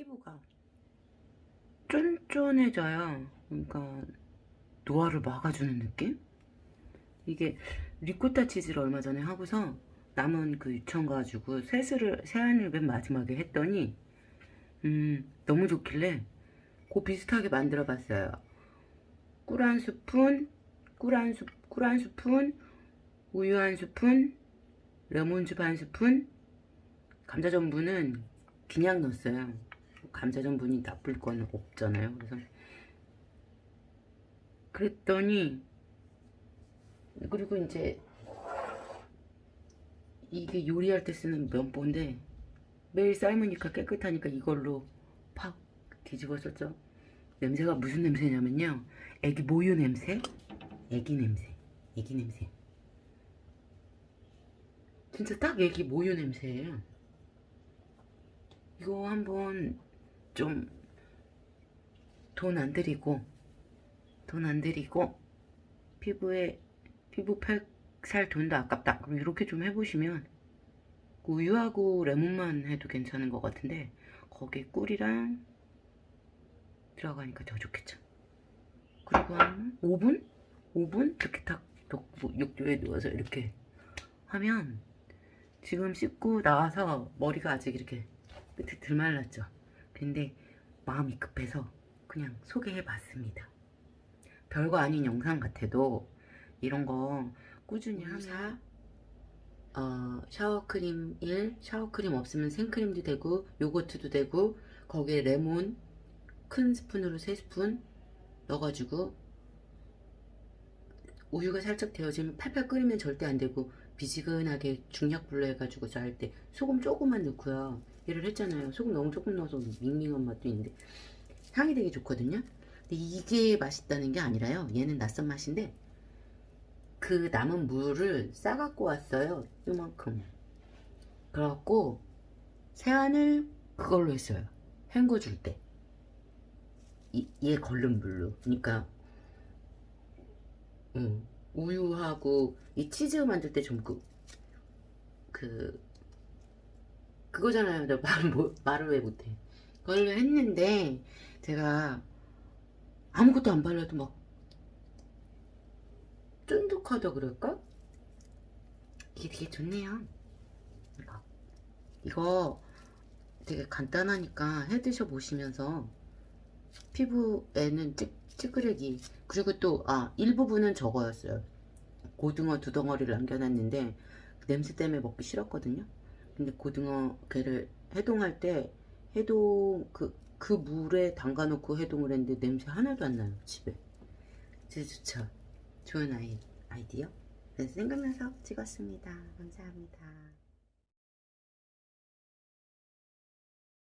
피부가 쫀쫀해져요. 그러니까 노화를 막아주는 느낌? 이게 리코타 치즈를 얼마 전에 하고서 남은 그 유청 가지고 세수를 세안을 맨 마지막에 했더니 음 너무 좋길래 그 비슷하게 만들어 봤어요. 꿀 한 스푼, 꿀 한 스, 꿀한 스푼, 우유 한 스푼, 레몬즙 한 스푼, 감자 전분은 그냥 넣었어요. 감자 전분이 나쁠 건 없잖아요. 그래서 그랬더니 그리고 이제 이게 요리할 때 쓰는 면보인데 매일 삶으니까 깨끗하니까 이걸로 팍 뒤집어 썼죠. 냄새가 무슨 냄새냐면요. 애기 모유 냄새, 애기 냄새, 애기 냄새. 진짜 딱 애기 모유 냄새예요. 이거 한번 좀 돈 안 들이고 돈 안 들이고 피부에 피부 살 돈도 아깝다. 그럼 이렇게 좀 해보시면 그 우유하고 레몬만 해도 괜찮은 것 같은데 거기에 꿀이랑 들어가니까 더 좋겠죠. 그리고 한 5분? 5분? 이렇게 딱 넣고 육류에 누워서 이렇게 하면 지금 씻고 나와서 머리가 아직 이렇게 끝에 들 말랐죠. 근데 마음이 급해서 그냥 소개해봤습니다. 별거 아닌 영상 같아도 이런 거 꾸준히 하면 어, 샤워크림 1, 샤워크림 없으면 생크림도 되고 요거트도 되고 거기에 레몬 큰 스푼으로 3스푼 넣어가지고 우유가 살짝 데워지면 팔팔 끓이면 절대 안 되고 비지근하게 중약불로 해가지고 쌀때 소금 조금만 넣고요. 얘를 했잖아요. 소금 너무 조금 넣어서 밍밍한 맛도 있는데 향이 되게 좋거든요. 근데 이게 맛있다는 게 아니라요. 얘는 낯선 맛인데 그 남은 물을 싸갖고 왔어요. 요만큼. 그래갖고 세안을 그걸로 했어요. 헹궈줄 때. 이, 얘 걸른 물로. 그러니까 음, 우유하고 이 치즈 만들 때 좀 그, 그 그거잖아요. 나 말, 뭐, 말을 왜 못해. 그걸로 했는데 제가 아무것도 안 발라도 막 쫀득하다 그럴까? 이게 되게 좋네요. 이거. 이거 되게 간단하니까 해 드셔 보시면서 피부에는 찌, 찌그레기. 그리고 또 아 일부분은 저거였어요. 고등어 두 덩어리를 남겨놨는데 냄새 때문에 먹기 싫었거든요. 근데 고등어 걔를 해동할 때 해동 그, 그 물에 담가 놓고 해동을 했는데 냄새 하나도 안 나요 집에. 진짜 좋죠. 좋은 아이, 아이디어? 그래서 생각나서 찍었습니다. 감사합니다